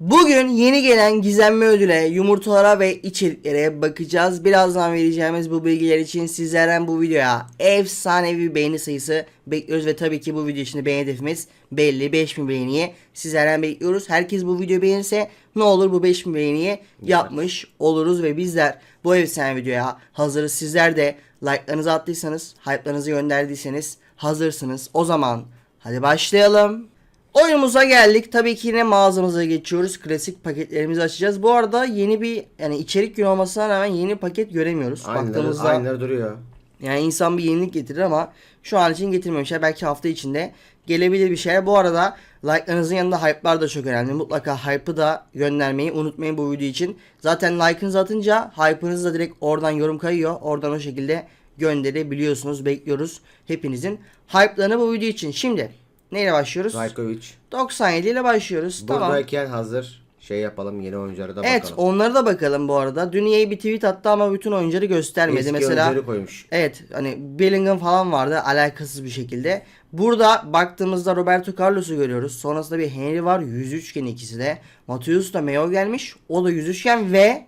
Bugün yeni gelen gizemli ödüle, yumurtalara ve içeriklere bakacağız. Birazdan vereceğimiz bu bilgiler için sizlerden bu videoya efsanevi beğeni sayısı bekliyoruz ve tabii ki bu video için de beğeni hedefimiz belli 5000 beğeniye sizlerden bekliyoruz. Herkes bu videoyu beğenirse ne olur bu 5000 beğeniye yapmış oluruz ve bizler bu efsane videoya hazırız. Sizler de like'larınızı attıysanız, hype'larınızı gönderdiyseniz hazırsınız. O zaman hadi başlayalım. Oyunumuza geldik. Tabii ki yine mağazamıza geçiyoruz. Klasik paketlerimizi açacağız. Bu arada yeni bir yani içerik günü olmasına rağmen yeni paket göremiyoruz. Aynıları, Baktığımızda aynıları duruyor. yani insan bir yenilik getirir ama şu an için getirmemişler. Belki hafta içinde gelebilir bir şeyler. Bu arada like'larınızın yanında hype'lar da çok önemli. Mutlaka hype'ı da göndermeyi unutmayın bu video için. Zaten like'ınızı atınca hype'ınız da direkt oradan yorum kayıyor. Oradan o şekilde gönderebiliyorsunuz. Bekliyoruz hepinizin hype'larını bu video için. Şimdi neyle başlıyoruz? Rajkovic. 97 ile başlıyoruz. Tamam. Buradayken hazır şey yapalım yeni oyunculara da Evet bakalım. onları da bakalım bu arada. Dün EA bir tweet attı ama bütün oyuncuları göstermedi. Eski Mesela oyuncuları koymuş. Evet hani Bellingham falan vardı alakasız bir şekilde. Burada baktığımızda Roberto Carlos'u görüyoruz. Sonrasında bir Henry var 103 iken ikisi de. Mateus da Mayo gelmiş. O da 103 iken ve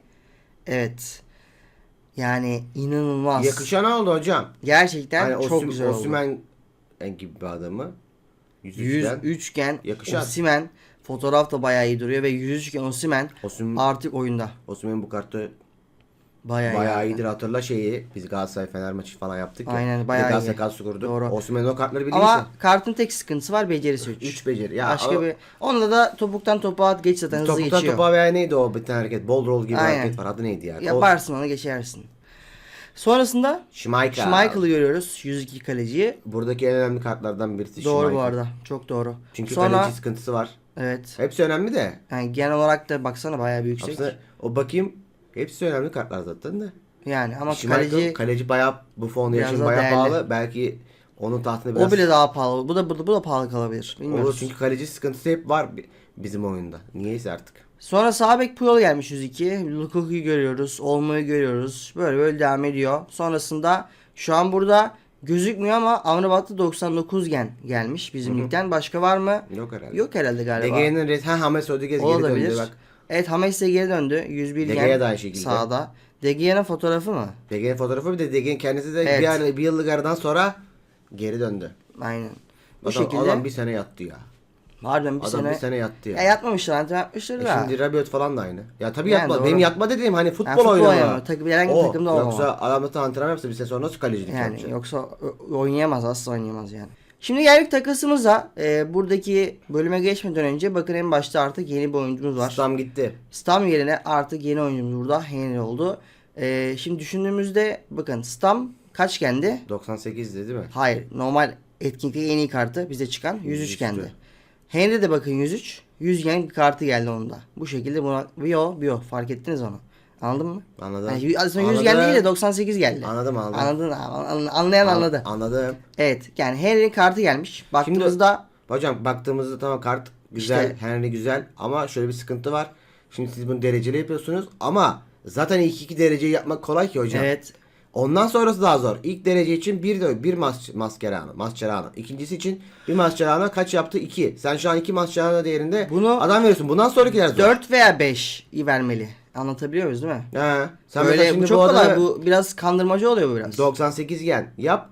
evet yani inanılmaz. Yakışan oldu hocam. Gerçekten Hani çok Osüm- güzel oldu. Osümen gibi bir adamı. 103'ten 103 iken Yakışan. Osimhen fotoğraf da bayağı iyi duruyor ve 103 iken Osimhen Osüm, artık oyunda. Osümen bu kartı Bayağı, bayağı iyi. iyidir. Hatırla şeyi biz Galatasaray Fener maçı falan yaptık ya. Aynen, bayağı iyi. Galatasaray kurduk. Doğru. Osümen'in o kartları bilirsin. Ama kartın tek sıkıntısı var becerisi 3. 3 beceri. Ya Başka o- bir onunla da topuktan topuğa at geç zaten hızlı Topuktan geçiyor. topa veya neydi o bir tane hareket? Ball roll gibi Aynen. hareket var. Adı neydi ya? Yaparsın onu geçersin. Sonrasında Schmeichel. Schmeichel'ı görüyoruz. 102 kaleciyi. Buradaki en önemli kartlardan birisi Doğru bu arada. Çok doğru. Çünkü Sonra kaleci sıkıntısı var. evet. Hepsi önemli de. Yani genel olarak da baksana bayağı bir yüksek. Aslında o bakayım hepsi önemli kartlar zaten de. Yani ama Schmeichel, kaleci kaleci, bayağı bu fon yaşın bayağı değerli. pahalı. Belki onun tahtını biraz o bile daha pahalı. Bu da bu da, bu da pahalı kalabilir. Bilmiyoruz. olur çünkü kaleci sıkıntısı hep var bi- bizim oyunda. Niyeyse artık. Sonra sağ bek Puyol gelmiş 102. Lukaku'yu görüyoruz. Olmo'yu görüyoruz. Böyle böyle devam ediyor. Sonrasında şu an burada gözükmüyor ama Amrabat'ta 99 gen gelmiş bizim ligden. Başka var mı? Yok herhalde. Yok herhalde galiba. DG'nin res ha James Rodriguez geri döndü bak. Evet Hames de geri döndü. 101 De gen Gea da aynı şekilde. sağda. De Gea'nın fotoğrafı mı? DG'nin fotoğrafı bir de DG'nin kendisi de Evet. bir, bir yıllık aradan sonra geri döndü. Aynen. Bu Adam, şekilde. adam bir sene yattı ya. Harbiden bir adam sene. bir sene yattı ya. Ya yatmamışlar antrenman yapmışlar E da. şimdi Rabiot falan da aynı. Ya tabii Yani yatma. doğru. Benim yatma dediğim hani futbol, futbol oynama. oynama. Takım- herhangi bir O, takımda olmama. Yoksa adam da antrenman yapsa bir sene sonra nasıl kalecilik Yani yapacak? yoksa o- oynayamaz asla oynayamaz yani. Şimdi geldik takasımıza. Ee, buradaki bölüme geçmeden önce bakın en başta artık yeni bir oyuncumuz var. Stam gitti. Stam yerine artık yeni oyuncumuz burada Henry oldu. Ee, şimdi düşündüğümüzde bakın Stam kaç gendi? 98'di değil mi? Hayır normal etkinlikteki en iyi kartı bize çıkan 103 103'tü. kendi. Henry de bakın 103. 100 gen bir kartı geldi onda. Bu şekilde buna bio bio fark ettiniz onu. Anladın mı? Anladım. Yani aslında 100 Anladım. gen değil de 98 geldi. Anladım anladım. Anladın an- anlayan An- anladı. Anladım. Evet yani Henry'nin kartı gelmiş. Baktığımızda Hocam baktığımızda tamam kart güzel, İşte- Henry güzel ama şöyle bir sıkıntı var. Şimdi siz bunu dereceli yapıyorsunuz ama zaten ilk iki dereceyi yapmak kolay ki hocam. evet Ondan sonrası daha zor. İlk derece için bir de bir mas Mascherano. Mascherano. İkincisi için bir Mascherano kaç yaptı? 2. Sen şu an 2 Mascherano değerinde Bunu- adam veriyorsun. Bundan sonrakiler zor. 4 veya 5 vermeli. Anlatabiliyor muyuz değil mi? He. Sen Böyle şimdi bu çok bu kolay. adamı Bu biraz kandırmacı oluyor bu biraz. 98 yen yap.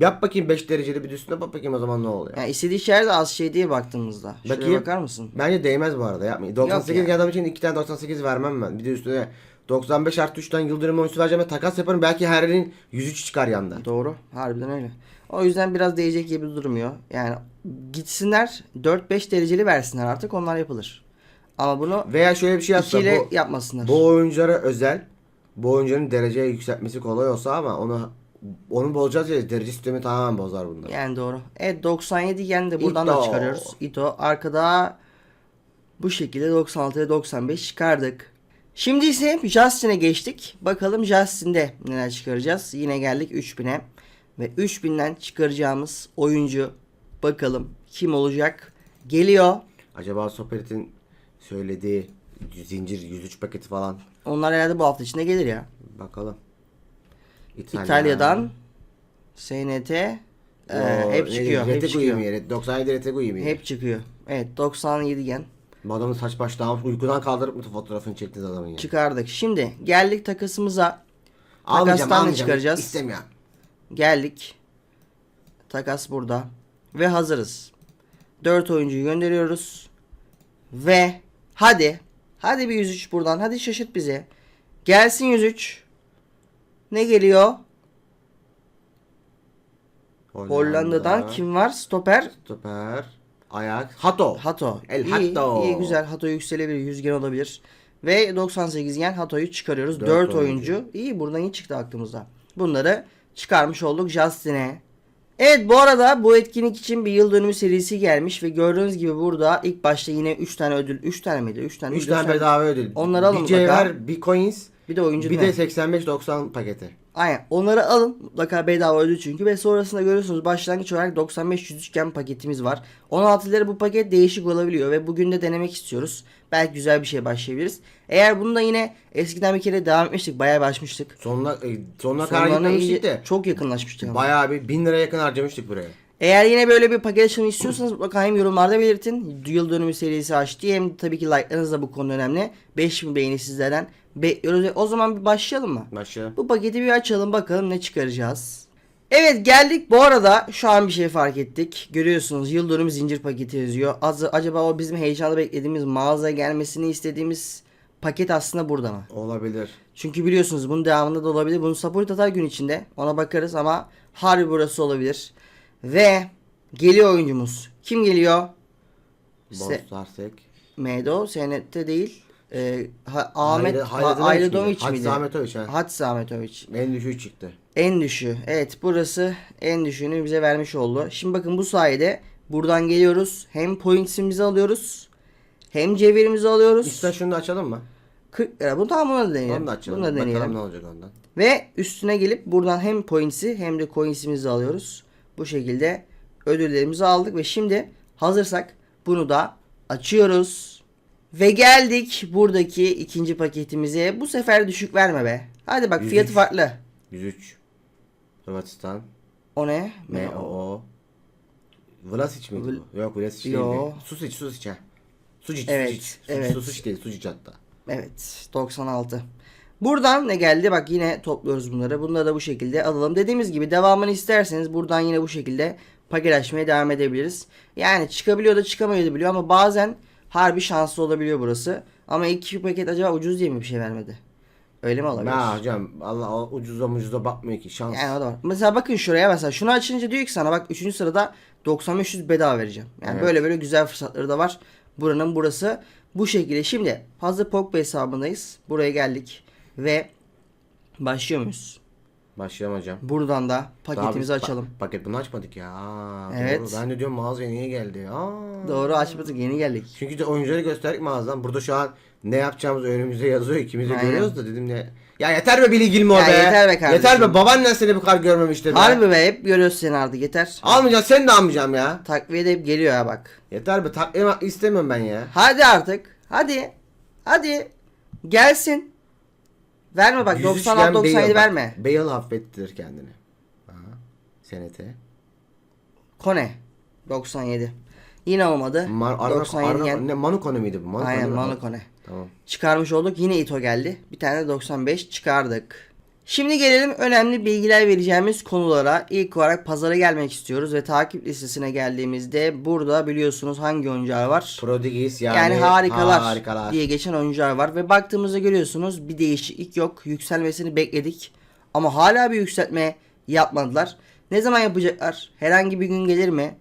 Yap bakayım 5 dereceli bir üstüne bak bakayım o zaman ne oluyor. Yani istediği şeyler de az şey değil baktığımızda. Şuraya Bakayım. bakar mısın? Bence değmez bu arada yapmayın. 98 ya. adam için 2 tane 98 vermem ben. Bir de üstüne 95 artı 3'ten Yıldırım oyuncusu vereceğim ve takas yaparım. Belki Henry'nin 103 çıkar yanda. Doğru. Harbiden öyle. O yüzden biraz değecek gibi durmuyor. Yani gitsinler 4-5 dereceli versinler artık onlar yapılır. Ama bunu Veya şöyle bir şey yapsa 2 ile bu, yapmasınlar. bu oyunculara özel bu oyuncunun dereceye yükseltmesi kolay olsa ama onu onu bozacağız ya derece sistemi tamamen bozar bunlar. Yani doğru. Evet 97 yen de buradan Ito. da çıkarıyoruz. Ito. Arkada bu şekilde 96 ve 95 çıkardık. Şimdi ise Justin'e geçtik. Bakalım Justin'de neler çıkaracağız. Yine geldik 3000'e. Ve 3000'den çıkaracağımız oyuncu bakalım kim olacak. Geliyor. Acaba Sopet'in söylediği zincir 103 paketi falan Onlar herhalde bu hafta içinde gelir ya. bakalım. İtalya. İtalya'dan SNT e, hep çıkıyor. Hep çıkıyor. mi? 97 Retegui'yi? Hep çıkıyor. Evet 97 gen. Adamın saç baş dağılmış. Uykudan kaldırıp mı fotoğrafını çektiniz adamın ya? Çıkardık. Şimdi geldik takasımıza. Almayacağım Takastan almayacağım. çıkaracağız. İstemiyorum. Geldik. Takas burada. Ve hazırız. 4 oyuncuyu gönderiyoruz. Ve hadi. Hadi bir 103 buradan. Hadi şaşırt bizi. Gelsin 103. Ne geliyor? Hollanda'dan kim var? Stoper. Stoper. Ayak. Hato. Hato. El iyi, Hato. iyi güzel. Hato yükselebilir. 100 gen olabilir. Ve 98 gen Hato'yu çıkarıyoruz. Dört 4 oyuncu. oyuncu. İyi buradan iyi çıktı aklımıza. Bunları çıkarmış olduk Justin'e. Evet bu arada bu etkinlik için bir yıl dönümü serisi gelmiş ve gördüğünüz gibi burada ilk başta yine 3 tane ödül 3 tane miydi? 3 tane 3 üç tane bedava ödül. Onları alın Bir mutlaka. cevher, bir coins, bir de oyuncu bir de 85-90 paketi. Aynen. Onları alın. Mutlaka bedava ödül çünkü. Ve sonrasında görüyorsunuz başlangıç olarak 95 yüzüçgen paketimiz var. 16'ları bu paket değişik olabiliyor ve bugün de denemek istiyoruz. Belki güzel bir şey başlayabiliriz. Eğer bunu da yine eskiden bir kere devam etmiştik. Bayağı başmıştık. Sonuna, e, sonuna kadar Sonlarına gitmemiştik iyice de. çok yakınlaşmıştık ama. Bayağı bir 1000 liraya yakın harcamıştık buraya. Eğer yine böyle bir paket açılımı istiyorsanız mutlaka hem yorumlarda belirtin. Yıl dönümü serisi aç diye hem de tabii ki like'larınız da bu konu önemli. 5000 beğeni sizlerden bekliyoruz. O zaman bir başlayalım mı? Başlayalım. Bu paketi bir açalım bakalım ne çıkaracağız. Evet geldik. Bu arada şu an bir şey fark ettik. Görüyorsunuz yıl dönümü zincir paketi yazıyor. Az, acaba o bizim heyecanla beklediğimiz mağazaya gelmesini istediğimiz paket aslında burada mı? Olabilir. Çünkü biliyorsunuz bunun devamında da olabilir. Bunu support atar gün içinde. Ona bakarız ama harbi burası olabilir. Ve geliyor oyuncumuz. Kim geliyor? Se- Bonsarsek. Medo, Senet'te değil. Ee, Ha- Ahmet Hayri- Ha- Hayridovic Aylidovic miydi? Ahmetovic, ha. Hadzi Ahmetovic. En düşüğü çıktı. En düşüğü. Evet burası en düşüğünü bize vermiş oldu. Şimdi bakın bu sayede buradan geliyoruz. Hem points'imizi alıyoruz. Hem cevherimizi alıyoruz. İster şunu da açalım mı? 40 lira. Bunu tamam bunu da deneyelim. Onu da açalım. Bunu da Bakalım deneyelim. ne olacak ondan. Ve üstüne gelip buradan hem points'i hem de coins'imizi alıyoruz. Bu şekilde ödüllerimizi aldık ve şimdi hazırsak bunu da açıyoruz. Ve geldik buradaki ikinci paketimize. Bu sefer düşük verme be. Hadi bak fiyatı 103. farklı. 103. Hırvatistan. O ne? M-O-O. Vlasic miydi bu? Yok Vlasic Yo. değildi. Susic, Susic ha. Sucic, Evet, Sucic. evet. Susic değil, Sucic hatta. Evet 96. Buradan ne geldi? Bak yine topluyoruz bunları. Bunları da bu şekilde alalım. Dediğimiz gibi devamını isterseniz buradan yine bu şekilde paket açmaya devam edebiliriz. Yani çıkabiliyor da çıkamıyor da biliyor ama bazen harbi şanslı olabiliyor burası. Ama ilk iki paket acaba ucuz diye mi bir şey vermedi? Öyle mi olabilir? Ya hocam Allah ucuza mucuza bakmıyor ki şans. Yani o da var. Mesela bakın şuraya mesela şunu açınca diyor ki sana bak 3. sırada 9500 bedava vereceğim. Yani Evet. böyle böyle güzel fırsatları da var. Buranın burası bu şekilde. Şimdi hazır Pogba hesabındayız. Buraya geldik ve başlıyor muyuz? Başlayalım hocam. Buradan da Daha paketimizi biz- açalım. pa- paket bunu açmadık ya. Evet. Doğru. Ben de diyorum mağazaya niye geldi? Aa. Doğru açmadık yeni geldik. Çünkü de oyuncuları gösterdik mağazadan. Burada şu an ne yapacağımız önümüzde yazıyor. İkimiz de Aynen. görüyoruz da dedim ne. Ya yeter be Billy Gilmore Ya be. yeter be kardeşim. Yeter be babaannen seni bu kadar görmemiştir be. Harbi be hep görüyoruz seni artık yeter. Almayacağım seni de almayacağım ya. Takviye de hep geliyor ya bak. Yeter be taklim istemiyorum ben ya. Hadi artık. Hadi. Hadi. Gelsin. Verme bak 103 96 gen 97 Bale bak. verme. Bale affettirir kendini. Aha. Senete. Kone 97. Yine olmadı. Mar Arna, 97 Arna, yen. ne Manu Kone miydi bu? Manu Aynen? Manu Kone. Tamam. Çıkarmış olduk. Yine Ito geldi. Bir tane de 95 çıkardık. Şimdi gelelim önemli bilgiler vereceğimiz konulara. İlk olarak pazara gelmek istiyoruz ve takip listesine geldiğimizde burada biliyorsunuz hangi oyuncular var? Prodigis yani, Yani, harikalar, harikalar. diye geçen oyuncular var ve baktığımızda görüyorsunuz bir değişiklik yok. Yükselmesini bekledik ama hala bir yükseltme yapmadılar. Ne zaman yapacaklar? Herhangi bir gün gelir mi?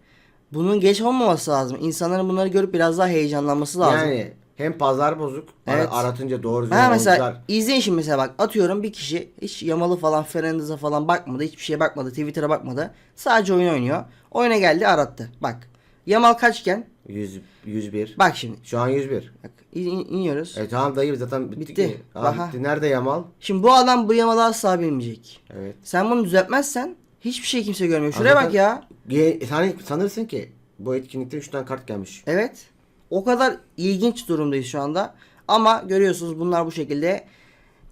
Bunun geç olmaması lazım. İnsanların bunları görüp biraz daha heyecanlanması lazım. Yani hem pazar bozuk. Evet. Aratınca doğru düzgün Ha oyuncular. mesela izleyin şimdi mesela bak atıyorum bir kişi hiç Yamalı falan Fernandez'a falan bakmadı hiçbir şeye bakmadı Twitter'a bakmadı sadece oyun oynuyor oyuna geldi arattı bak Yamal kaçken 100, 101. bak şimdi Şu an 101. bak in- in- iniyoruz E tamam dayı zaten bitti. Bitti. Aa, Aha. bitti. Nerede Yamal? şimdi bu adam bu Yamal'ı asla bilmeyecek Evet. sen bunu düzeltmezsen hiçbir şey kimse görmüyor şuraya Zaten- bak ya Sen sanırsın ki bu etkinlikte 3 tane kart gelmiş. evet o kadar ilginç durumdayız şu anda ama görüyorsunuz bunlar bu şekilde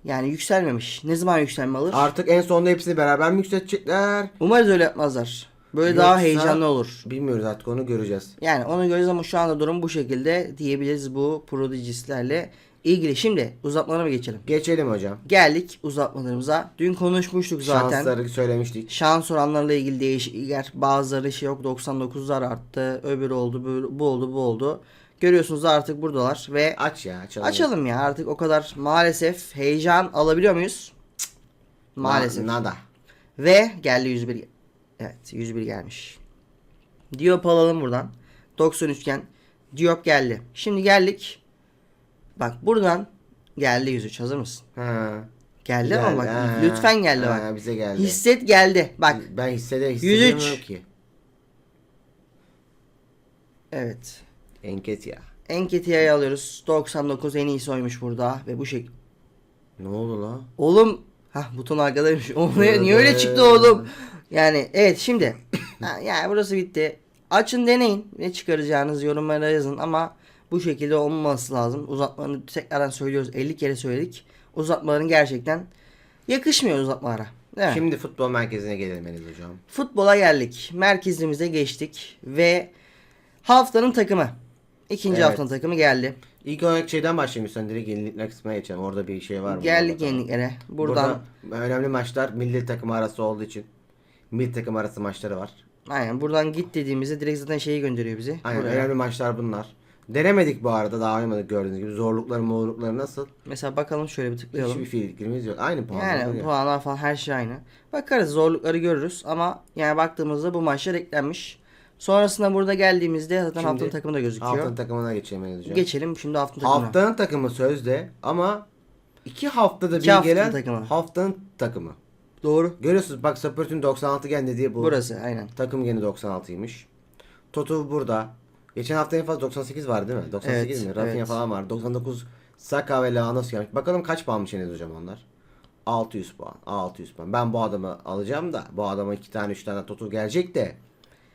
yani yükselmemiş ne zaman yükselme alır Artık en sonunda hepsini beraber mi yükseltecekler? umarız öyle yapmazlar Böyle daha Yoksa- heyecanlı olur. Bilmiyoruz artık onu göreceğiz. Yani onu göreceğiz ama şu anda durum bu şekilde diyebiliriz bu prodigislerle ilgili. Şimdi uzatmalara mı geçelim? Geçelim hocam. Geldik uzatmalarımıza. Dün konuşmuştuk zaten. Şansları söylemiştik. Şans oranlarıyla ilgili değişiklikler. Bazıları şey yok 99'lar arttı. Öbürü oldu bu, bu oldu bu oldu. Görüyorsunuz artık buradalar ve Aç ya açalım. açalım ya artık o kadar maalesef heyecan alabiliyor muyuz? Cık. Maalesef. Na- nada. Ve geldi 101. Evet 101 gelmiş. Diop alalım buradan. 93 iken Diop geldi. Şimdi geldik. Bak buradan geldi 103 hazır mısın? Ha. Geldi ama bak ha. lütfen geldi Ha, bak. bize geldi. Hisset geldi. Bak Ben hissede 103. hissediyorum ki. evet. Enket ya. Enketia'yı alıyoruz. 99 en iyisi oymuş burada ve bu şekilde. Ne oldu la? Oğlum Hah buton arkadaymış. O ne- Evet. niye öyle çıktı oğlum? Yani evet şimdi. Ha, yani burası bitti. Açın deneyin. Ne çıkaracağınız yorumlara yazın ama bu şekilde olmaması lazım. Uzatmalarını tekrardan söylüyoruz. 50 kere söyledik. Uzatmaların gerçekten yakışmıyor uzatmalara. Değil? Şimdi futbol merkezine gelelim Enes hocam. Futbola geldik. Merkezimize geçtik ve haftanın takımı. İkinci Evet. haftanın takımı geldi. İlk olarak şeyden başlayayım sen direkt yenilikler kısmına geçelim. Orada bir şey var mı? Geldik yeniliklere. Buradan Burada önemli maçlar milli takım arası olduğu için milli takım arası maçları var. aynen buradan git dediğimizde direkt zaten şeyi gönderiyor bizi. Aynen buraya. önemli maçlar bunlar. Denemedik bu arada daha oynamadık gördüğünüz gibi. Zorlukları morlukları nasıl? Mesela bakalım şöyle bir tıklayalım. Hiçbir fiilimiz yok. Aynı puan. Yani puanlar falan her şey aynı. Bakarız zorlukları görürüz ama yani baktığımızda bu maçlar eklenmiş. Sonrasında burada geldiğimizde zaten Şimdi haftanın takımı da gözüküyor. Haftanın takımına geçelim Enes hocam. Geçelim şimdi haftanın takımına. Haftanın takımı sözde ama iki haftada İki bir haftanın gelen takımı. haftanın takımı. Doğru. Görüyorsunuz bak Sapört'ün 96 geldi diye bu. Burası aynen. Takım gene 96'ymış. Toto burada. Geçen hafta en fazla 98 var değil mi? 98 Evet, mi? Rafinha evet. falan var. 99 Saka ve Lanos gelmiş. Bakalım kaç puanmış Enes hocam onlar? 600 puan. 600 puan. Ben bu adamı alacağım da bu adama 2 tane 3 tane Toto gelecek de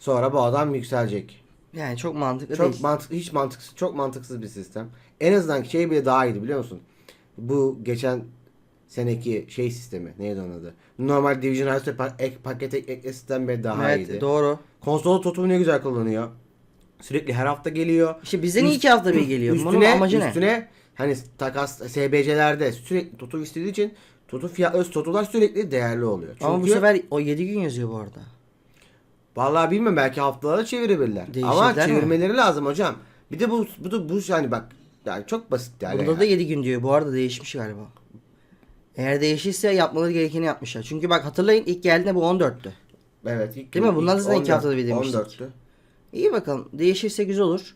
sonra bu adam yükselecek. Yani çok mantıklı Çok değil. mantıklı hiç mantıksız çok mantıksız bir sistem. En azından şey bile daha iyiydi biliyor musun? Bu geçen seneki şey sistemi neydi onun adı? Normal Division pa- ek, paket ek, ekle sistem bile daha evet iyiydi. doğru. Konsolu Totu ne güzel kullanıyor. Sürekli her hafta geliyor. İşte bizde niye iki hafta bir geliyor? Bunun Üstüne, amacı ne? üstüne hani takas SBC'lerde sürekli Totu istediği için Totu fiyat öz Totular sürekli değerli oluyor. Çünkü Ama bu sefer o 7 gün yazıyor bu arada. Vallahi bilmem belki haftalara çevirebilirler. Değişirler Ama mi? çevirmeleri lazım hocam. Bir de bu bu da bu yani bak yani çok basit yani. Bunda da 7 gün diyor. Bu arada değişmiş galiba. Eğer değişirse yapmaları gerekeni yapmışlar. Çünkü bak hatırlayın ilk geldiğinde bu 14'tü. Evet. Ilk Değil mi? Bundan ilk zaten iki 14 haftada bir demiştik. 14'tü. İyi bakalım. Değişirse güzel olur.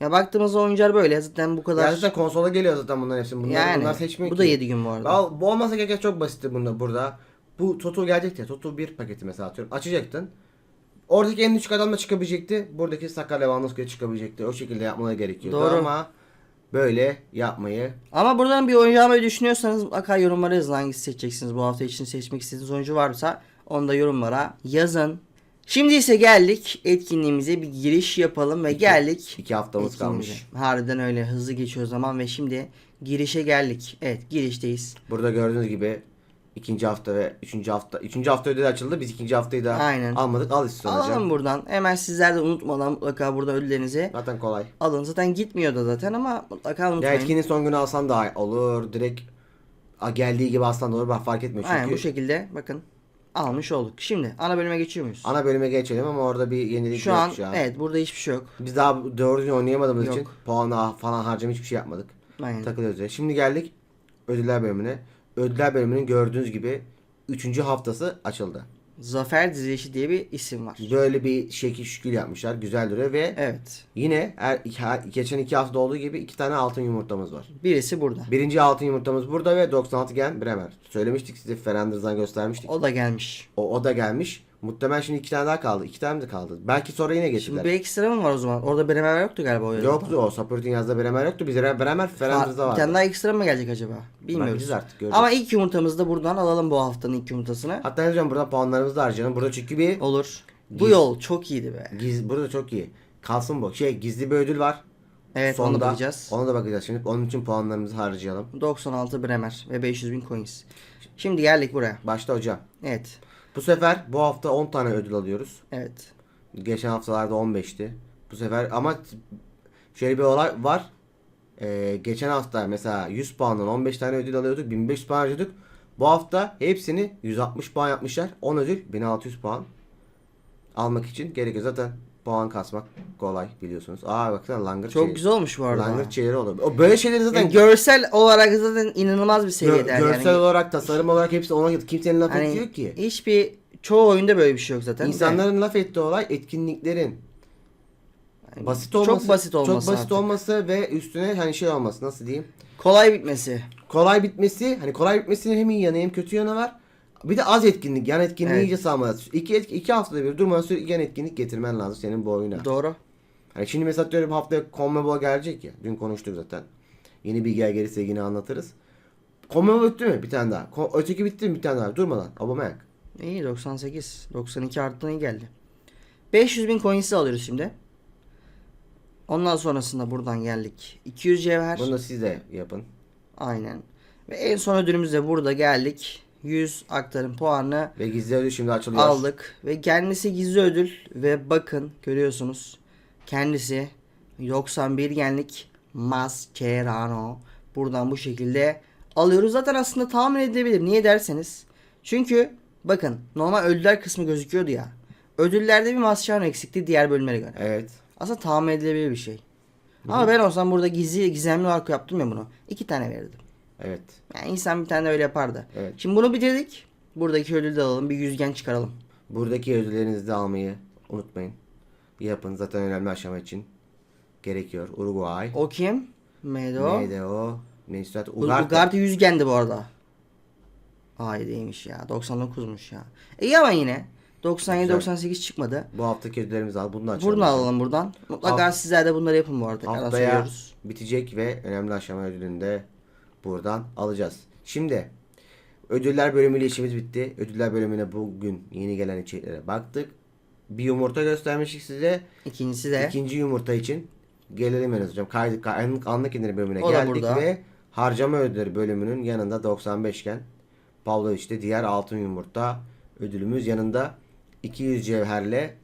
Ya baktığımızda oyuncular böyle. Zaten bu kadar. Yani zaten konsola geliyor zaten bunların hepsi. Bunlar, Yani, bunlar seçmiyor bu ki. da 7 gün bu arada. Al, bu olmasa gereken çok basitti bunda burada. Bu Toto gelecekti ya. Toto bir paketi mesela atıyorum. Açacaktın. Oradaki en düşük adam da çıkabilecekti. Buradaki Saka Lewandowski'ye çıkabilecekti. O şekilde yapmaları gerekiyordu Doğru. ama böyle yapmayı Ama buradan bir oyuncu almayı düşünüyorsanız mutlaka yorumlara yazın hangisi seçeceksiniz. Bu hafta için seçmek istediğiniz oyuncu varsa onu da yorumlara yazın. Şimdi ise geldik etkinliğimize bir giriş yapalım ve geldik. iki haftamız kalmış. Harbiden öyle hızlı geçiyor zaman ve şimdi girişe geldik. Evet girişteyiz. Burada gördüğünüz gibi ikinci hafta ve üçüncü hafta. Üçüncü hafta ödül açıldı. Biz ikinci haftayı da Aynen. almadık. Al istiyorsun Alalım hocam. buradan. Hemen sizler de unutmadan mutlaka burada ödüllerinizi Zaten kolay. alın. Zaten gitmiyor da zaten ama mutlaka Ya unutmayın. etkinin son günü alsan daha olur. Direkt a, geldiği gibi alsan da olur. Bak fark etmiyor çünkü. Aynen bu şekilde bakın almış olduk. Şimdi ana bölüme geçiyor muyuz? Ana bölüme geçelim ama orada bir yenilik Şu yok an şu an. evet burada hiçbir şey yok. Biz daha düzgün oynayamadığımız Yok. için puanı falan harcama hiçbir şey yapmadık. Aynen. Takılıyoruz. Şimdi geldik ödüller bölümüne. Ödüller bölümünün gördüğünüz gibi 3. haftası açıldı. Zafer dizilişi diye bir isim var. Böyle bir şekil şükür yapmışlar. Güzel duruyor ve Evet. yine her, her- geçen iki hafta olduğu gibi iki tane altın yumurtamız var. Birisi burada. Birinci altın yumurtamız burada ve 96 gen Bremer. Söylemiştik size Ferenders'dan göstermiştik. O da gelmiş. O, o da gelmiş. Muhtemelen şimdi iki tane daha kaldı. İki tane de kaldı. Belki sonra yine Şimdi getirdiler. bir ekstra mı var o zaman? Orada Bremer yoktu galiba o yazıda. Yoktu o. Support'un yazdığı Bremer yoktu. Bize Bremer Bir vardı. tane daha ekstra mı gelecek acaba? Bilmiyoruz. Artık, göreceğiz. Ama ilk yumurtamızı da buradan alalım bu haftanın ilk yumurtasını. Hatta ne diyeceğim burada puanlarımızı da harcayalım. Burada çünkü bir Olur. Bu Giz- yol çok iyiydi be. giz, burada çok iyi. Kalsın bu. Şey gizli bir ödül var. Evet onu Sonda- bakacağız. Ona da bakacağız şimdi. Onun için puanlarımızı harcayalım. 96 Bremer ve 500 bin coins. Şimdi geldik buraya. Başta hocam. Evet. Bu sefer bu hafta 10 tane ödül alıyoruz. Evet. Geçen haftalarda 15'ti. Bu sefer ama şöyle bir olay var. Ee, geçen hafta mesela 100 puandan 15 tane ödül alıyorduk. 1500 puan harcadık. Bu hafta hepsini 160 puan yapmışlar. 10 ödül 1600 puan almak için gerekiyor. Zaten puan kasmak kolay biliyorsunuz. Aa baksana langırt Çok güzel olmuş bu arada. Langırt şeyleri olur. O böyle şeyleri zaten Yani görsel olarak zaten inanılmaz bir gö- seviyede. görsel yani. olarak tasarım olarak hepsi ona gitti. Kimsenin laf ettiği Hani yok ki. hiçbir çoğu oyunda böyle bir şey yok zaten. İnsanların laf ettiği olay etkinliklerin Yani basit çok olması, basit olması çok basit artık. olması ve üstüne hani şey olması nasıl diyeyim? kolay bitmesi. Kolay bitmesi, hani kolay bitmesinin hem iyi yanı hem kötü yanı var. Bir de az etkinlik, yan etkinliği Evet. iyice sağlamak. İki, etki- iki haftada bir durmadan sürekli yan etkinlik getirmen lazım senin bu oyuna. Doğru. Hani şimdi mesela diyorum haftaya CONMEBOL gelecek ya. Dün konuştuk zaten. Yeni bilgiler gelirse yine anlatırız. CONMEBOL bitti mi? Bir tane daha. Öteki bitti mi? Bir tane daha. Durmadan. Aubameyang. İyi 98. 92 arttığına geldi. 500 bin coins'i alıyoruz şimdi. Ondan sonrasında buradan geldik. 200 cevher. Bunu da siz de yapın. Aynen. Ve en son ödülümüz de burada geldik. 100 aktarım puanı Ve gizli ödül şimdi açılıyor. aldık. Ve kendisi gizli ödül. Ve bakın görüyorsunuz. Kendisi 91 genlik Mascherano. Buradan bu şekilde alıyoruz. Zaten aslında tahmin edilebilir. Niye derseniz. Çünkü bakın normal ödüller kısmı gözüküyordu ya. Ödüllerde bir Mascherano eksikti diğer bölümlere göre. Evet. Aslında tahmin edilebilir bir şey. Ama ben olsam burada gizli gizemli olarak yaptım ya bunu. iki tane verirdim. Evet. Yani insan bir tane de öyle yapardı. Evet. Şimdi bunu bitirdik. Buradaki ödülü de alalım. Bir yüzgen çıkaralım. Buradaki ödüllerinizi de almayı unutmayın. Yapın zaten önemli aşama için. Gerekiyor. Uruguay. O kim? Medo. Neydi o? Neyse zaten Ugarte. Ugarte. yüzgendi bu arada. Ay değilmiş ya. 99'muş ya. İyi ama yine. 97-98 çıkmadı. Bu haftaki ödüllerimizi al. Bunu açalım. Bunu alalım buradan. Mutlaka Haft- sizler de bunları yapın bu arada. Haftaya bitecek ve önemli aşama ödülünü de buradan alacağız. Şimdi ödüller bölümüyle işimiz bitti. Ödüller bölümüne bugün yeni gelen içeriklere baktık. Bir yumurta göstermiştik size. İkincisi de. İkinci yumurta için gelelim Enes hocam. Kaydık anlık, anlık indirim bölümüne O geldik ve harcama ödülleri bölümünün yanında 95 iken Pavlovic'te diğer altın yumurta ödülümüz yanında 200 cevherle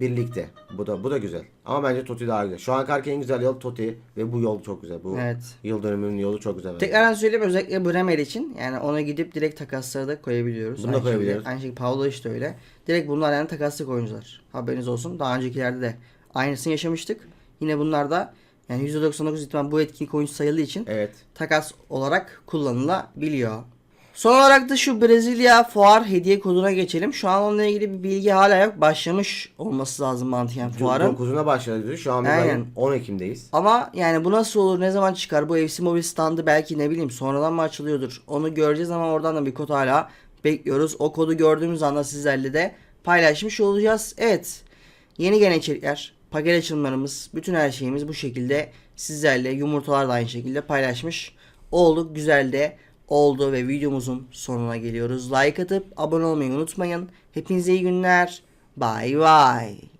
birlikte. Bu da bu da güzel. Ama bence Toti daha güzel. Şu an karki en güzel yol Toti ve bu yol çok güzel. Bu Evet. yıl dönümünün yolu çok güzel. bence. Tekrardan söyleyeyim özellikle Bremer için yani ona gidip direkt takaslara da koyabiliyoruz. Bunu da Aynı şekilde- koyabiliyoruz. Aynı şekilde Pavlo işte öyle. Direkt bunlar yani takaslık oyuncular. Haberiniz olsun. Daha öncekilerde de aynısını yaşamıştık. Yine bunlar da yani %99 ihtimal bu etkinlik oyuncu sayıldığı için Evet. takas olarak kullanılabiliyor. Son olarak da şu Brezilya fuar hediye koduna geçelim. Şu an onunla ilgili bir bilgi hala yok. Başlamış olması lazım mantıken fuarın. 9'una başladı. Şu an Aynen. ayın 10 Ekim'deyiz. Ama yani bu nasıl olur ne zaman çıkar bu FC Mobile standı belki ne bileyim sonradan mı açılıyordur onu göreceğiz ama oradan da bir kod hala bekliyoruz. O kodu gördüğümüz anda sizlerle de paylaşmış olacağız. Evet yeni gelen içerikler paket açılımlarımız bütün her şeyimiz bu şekilde sizlerle yumurtalar da aynı şekilde paylaşmış olduk güzel de oldu ve videomuzun sonuna geliyoruz. Like atıp abone olmayı unutmayın. Hepinize iyi günler. Bye bye.